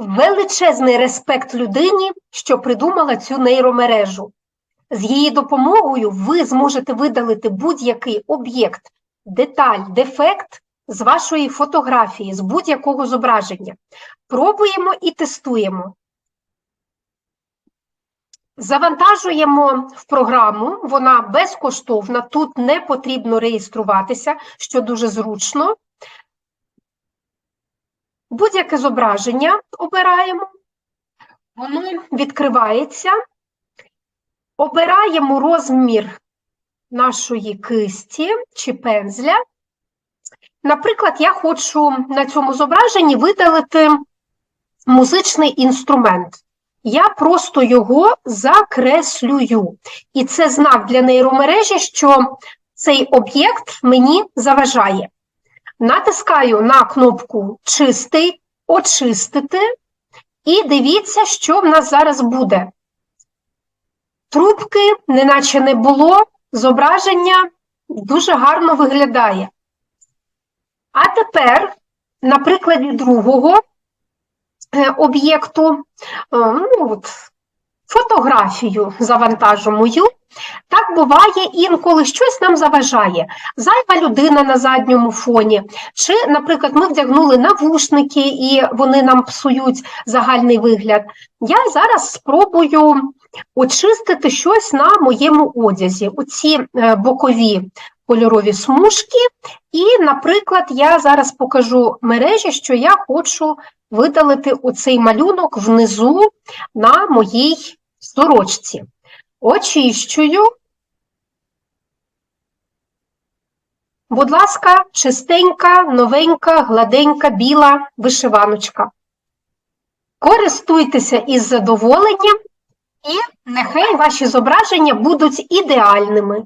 величезний респект людині, що придумала цю нейромережу. З її допомогою ви зможете видалити будь-який об'єкт, деталь, дефект з вашої фотографії, з будь-якого зображення. Пробуємо і тестуємо. Завантажуємо в програму, вона безкоштовна, тут не потрібно реєструватися, що дуже зручно. Будь-яке зображення обираємо, воно відкривається. Обираємо розмір нашої кисті чи пензля. Наприклад, я хочу на цьому зображенні видалити музичний інструмент. Я просто його закреслюю. І це знак для нейромережі, що цей об'єкт мені заважає. Натискаю на кнопку Чистий, очистити, і дивіться, що в нас зараз буде. Трубки, неначе не було, зображення дуже гарно виглядає. А тепер, на прикладі другого е, об'єкту, е, ну, от, фотографію завантажу мою. Так буває інколи щось нам заважає. Зайва людина на задньому фоні. Чи, наприклад, ми вдягнули навушники і вони нам псують загальний вигляд. Я зараз спробую очистити щось на моєму одязі. Оці е, бокові кольорові смужки. І, наприклад, я зараз покажу мережі, що я хочу видалити оцей малюнок внизу на моїй сорочці. Очищую. Будь ласка, чистенька, новенька, гладенька, біла вишиваночка. Користуйтеся із задоволенням, і нехай ваші зображення будуть ідеальними.